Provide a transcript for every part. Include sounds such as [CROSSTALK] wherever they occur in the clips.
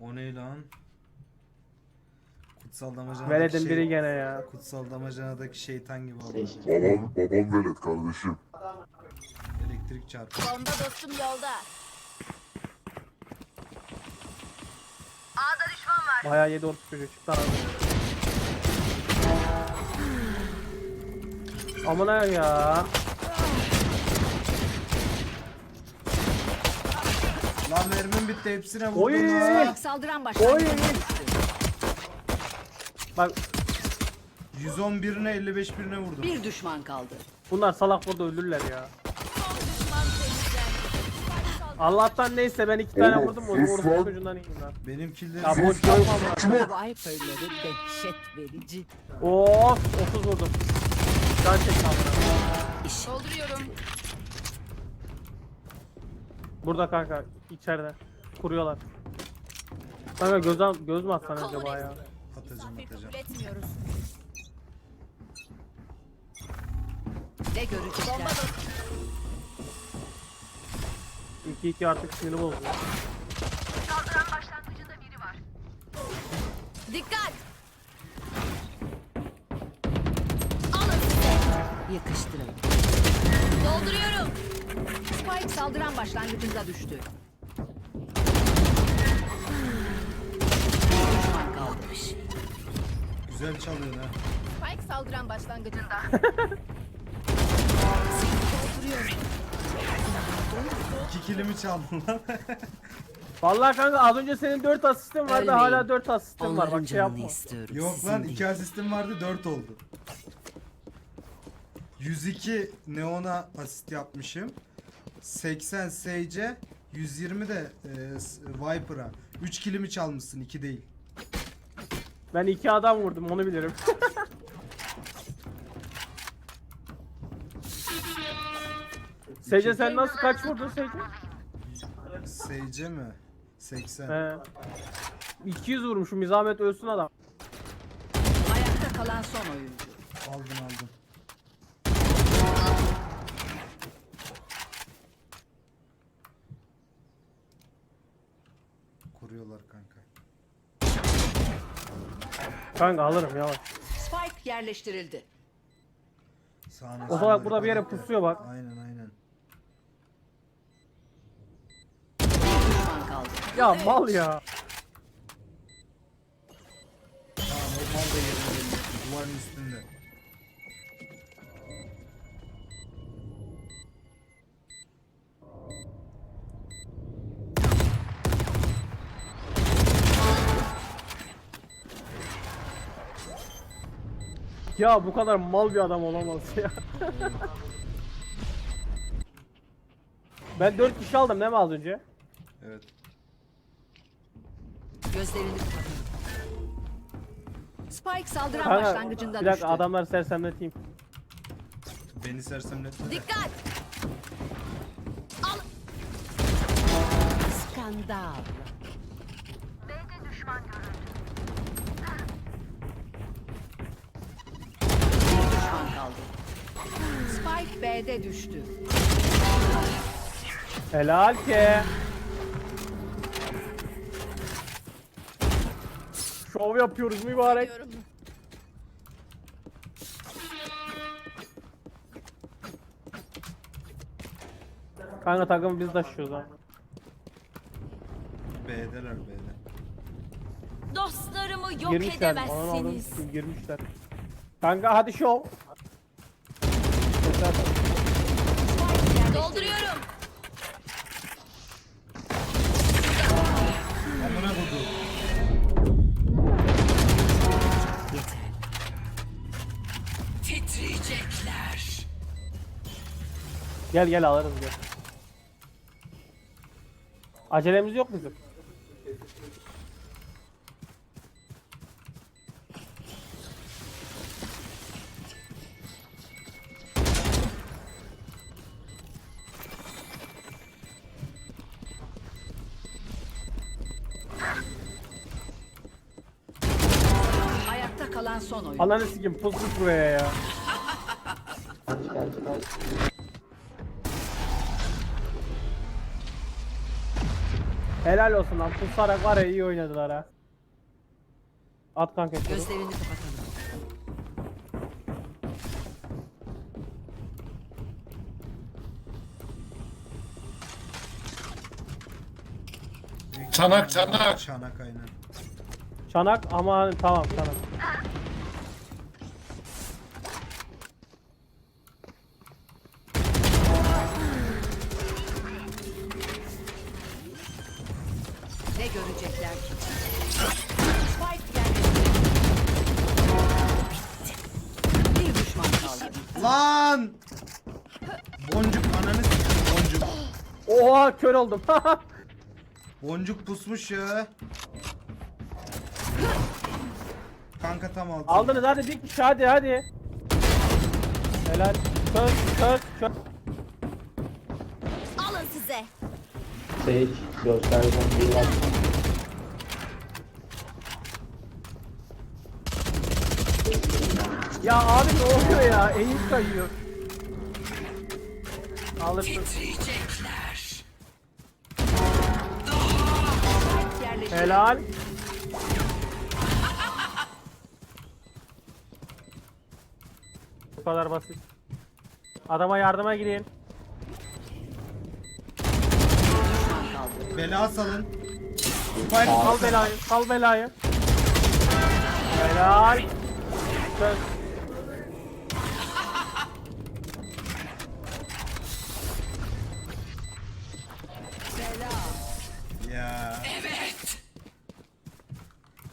O ne lan? Kutsal damacanadaki Veledin şey, biri gene ya. Kutsal damacanadaki şeytan gibi oldu. Babam, babam velet kardeşim. Elektrik çarpı. Bomba dostum yolda. Bayağı yedi orta çocuğu çıktı abi. Amına ya. Lan mermim bitti hepsine Oy! vurdum lan. Saldıran başladı. Oy. Bak 111'ine 55 birine vurdum. Bir düşman kaldı. bunlar salak burada ölürler ya. Allah'tan neyse ben iki tane vurdum o orta lan. çocuğundan iyiyim lan. Benim killerim Ya boş yapma amına. Viper'ları dehşet verici. Of 30 vurdum. Can çekti amına. Dolduruyorum. Burada kanka içeride. Kuruyorlar. Kanka göz, göz mü atsan acaba ya? atacağım atacağım. etmiyoruz. Ne görecekler? 2-2 artık siniri bozuyor. Dikkat! Alın size. Yakıştırın. Dolduruyorum. Spike saldıran başlangıcında düştü. Güzel çalıyorsun ha. Spike saldıran başlangıcında. [LAUGHS] İki kilimi çaldın lan. [LAUGHS] Vallahi kanka az önce senin 4 asistin vardı Ölmeyin. hala 4 asistin var Onların bak şey yapma. canını istiyorum. Yok sizin lan değil. iki asistim vardı 4 oldu. 102 Neon'a asist yapmışım. 80 Sage'e 120 de e, s- Viper'a. 3 kilimi çalmışsın 2 değil. Ben 2 adam vurdum onu bilirim. [LAUGHS] Sece sen nasıl kaç vurdun Sece? Sage'e mi? 80. He. 200 vurmuşum izamet ölsün adam. Ayakta kalan son oyuncu. Aldım aldım. Kuruyorlar kanka. Kanka alırım yavaş. Spike yerleştirildi. Sağına O salak burada bir yere pusuyor bak. Aynen aynen. Bir düşman kaldı. Ya mal ya. Tamam o mal da yerinde. Duvarın üstünde. Ya bu kadar mal bir adam olamaz ya. ben 4 kişi aldım değil mi az önce? Evet. Gözlerini kapatın. Spike saldıran Kanka başlangıcında bir dakika düştü. adamları sersemleteyim. Beni sersemletme de. Dikkat! Al! Skandal. Bir düşman kaldı. Spike B'de düştü. Helal ki. Şov yapıyoruz mübarek. Kanka takım biz taşıyoruz ha. B'deler B'de. Dostlarımı yok Girmişler. Ananı edemezsiniz. girmişler. Kanka hadi şov. Dolduruyorum. Amına. Titriyecekler. Gel gel alırız gel. Acelemiz yok bizim. Son oyuncu. Ananı sikim pusmuş buraya ya. Helal olsun lan. Pusarak var ya iyi oynadılar ha. At kanka. şunu. Gözlerini kapatalım. Çanak, çanak. Çanak aynen. Çanak ama tamam çanak. Ne görecekler ki? Spike yerleştirildi. Bir düşman kaldı. Lan! Boncuk ananı s- boncuk. Oha kör oldum. [LAUGHS] Boncuk pusmuş ya. Kanka tam altı. Aldınız hadi bir kişi hadi hadi. Helal. Çöz çöz çöz. Alın size. Sage göstereceğim bir bak. Ya abi ne oluyor ya? Eğim kayıyor. Alırsın. Helal. Bu kadar basit. Adama yardıma gidin. Bela salın. Sal belayı, sal belayı. Helal. Çöz.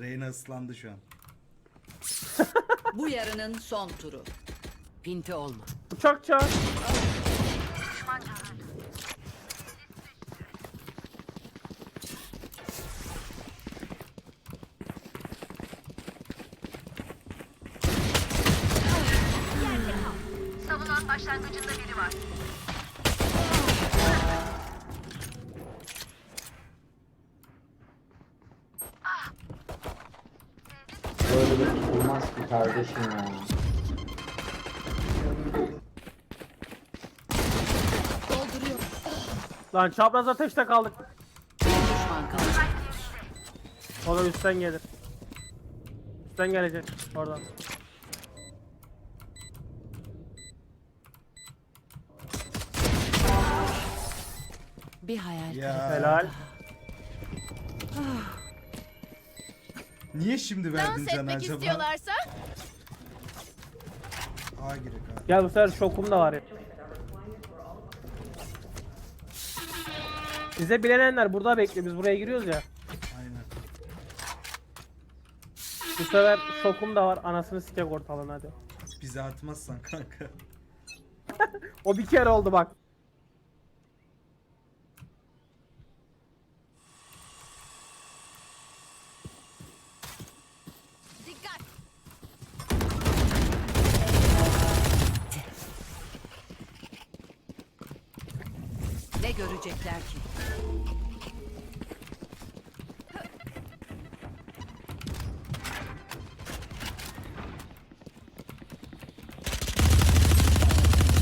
Reyna ıslandı şu an. Bu yarının son turu. Pinti olma. Uçak çağır. Böyle bir tutulmaz ki kardeşim ya. Lan çapraz ateşte kaldık. Düşman kaldı. O da üstten gelir. Üstten gelecek oradan. Bir hayal. Ya. Helal. Niye şimdi verdin Dans canı etmek acaba? istiyorlarsa A girek abi. Gel bu sefer şokum da var ya. Bize bilenenler burada bekliyor. Biz buraya giriyoruz ya. Aynen. Bu sefer şokum da var. Anasını sikek ortalığın hadi. Bize atmazsan kanka. [LAUGHS] O bir kere oldu bak.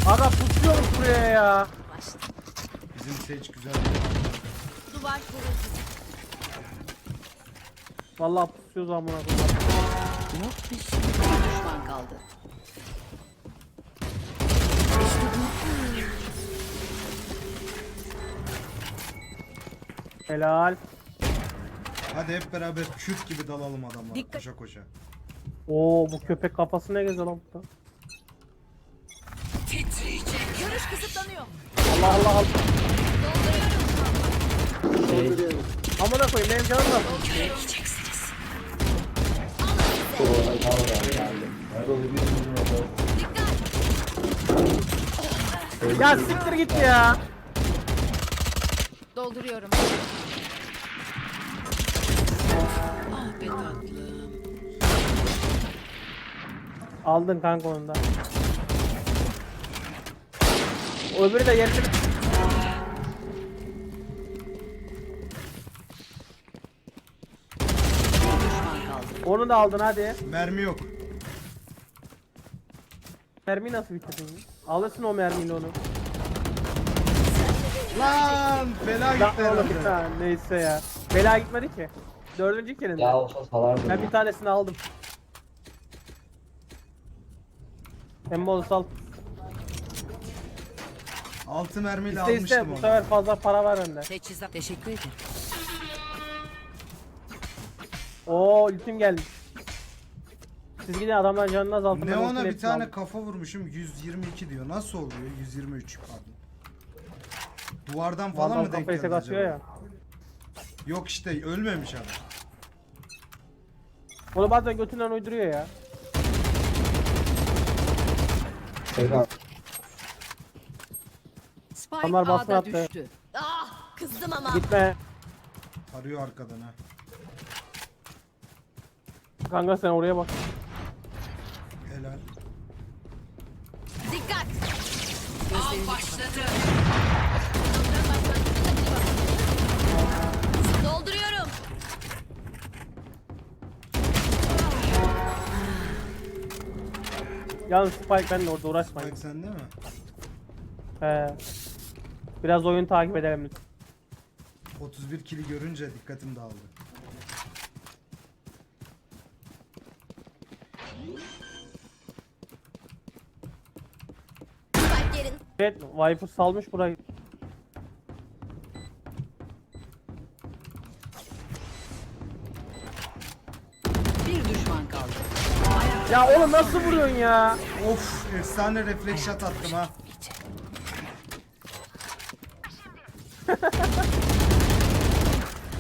Aga pusuyoruz buraya ya. Bizim seç güzel. Duvar kuruldu. Vallahi pusuyoruz amına koyayım. Bir düşman kaldı. Helal. Hadi hep beraber küt gibi dalalım adamlara Dikkat. koşa koşa. Oo bu köpek kafası ne geziyor lan burada? Görüş kısıtlanıyor. Allah Allah Allah. Dolduruyorum. Sage Amına koyayım benim canım kal ya siktir git ya. Dolduruyorum. Aldın kanka onu da. O öbürü de kaldı. onu da aldın hadi. Mermi yok. Mermi nasıl bitirdin? Alırsın o mermiyle onu. Lan bela gitti Ya oğlum herhalde. ha, neyse ya. Bela gitmedi ki. Dördüncü kelinde. Ya olsa salardım. Ben bir tanesini aldım. Emmolu sal. Altı mermiyle İste iste almıştım bu onu. sefer fazla para var bende. Teçhizat. Teşekkür ederim. Oo ultim geldi. Siz gidin adamların canını azaltın. ben Neon'a ultim bir hepsini tane aldım. kafa vurmuşum 122 diyor. Nasıl oluyor? 123 pardon. Duvardan falan Vandal mı denk kafayı geldi tek atıyor acaba? ya. Yok işte ölmemiş adam. Onu bazen götünden uyduruyor ya. Tekrar. Spike Adamlar baskın A'da attı. düştü. Ah kızdım ama. Gitme. Arıyor arkadan ha. Kanka sen oraya bak. Helal. Dikkat. Gözlerini başladı. Dolduruyorum. Yalnız Spike ben de orada uğraşmayın. Bak sen değil mi? He. Biraz oyun takip edelim lütfen. 31 kili görünce dikkatim dağıldı. Evet, Viper salmış burayı. Bir düşman kaldı. Ya oğlum nasıl vuruyorsun ya? Of efsane refleks shot attım ha.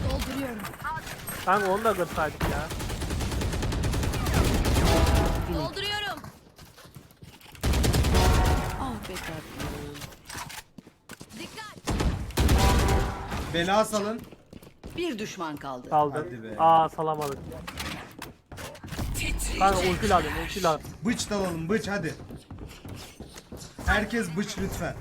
Dolduruyorum. Kanka onu da kırsaydık ya. Dolduruyorum. Ah be tatlım. Dikkat. Bela salın. Bir düşman kaldı. Kaldı. Be. Aa salamadık. Kanka ulti lazım ulti lazım. Bıç dalalım bıç hadi. Herkes bıç lütfen.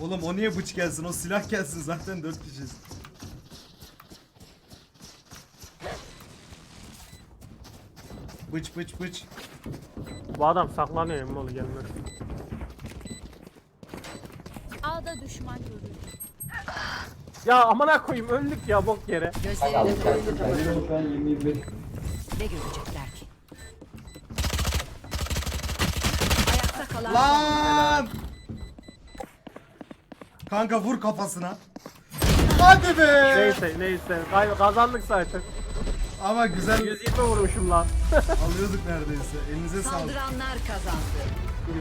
Oğlum o niye bıç gelsin? O silah gelsin zaten 4 kişiyiz. Bıç bıç bıç. Bu adam saklanıyor emin ol gelmez. A'da düşman görüldü. Ya amına koyayım öldük ya bok yere. Gözlerini Kaldı kapalı. kaldı. Ben şu an 21. Ne görecekler ki? Ayakta kalan. Lan! Kanka vur kafasına. Hadi be! Neyse neyse Kay- kazandık zaten. Ama güzel 120 vurmuşum lan. [LAUGHS] alıyorduk neredeyse. Elinize sağlık. Saldıranlar kazandı.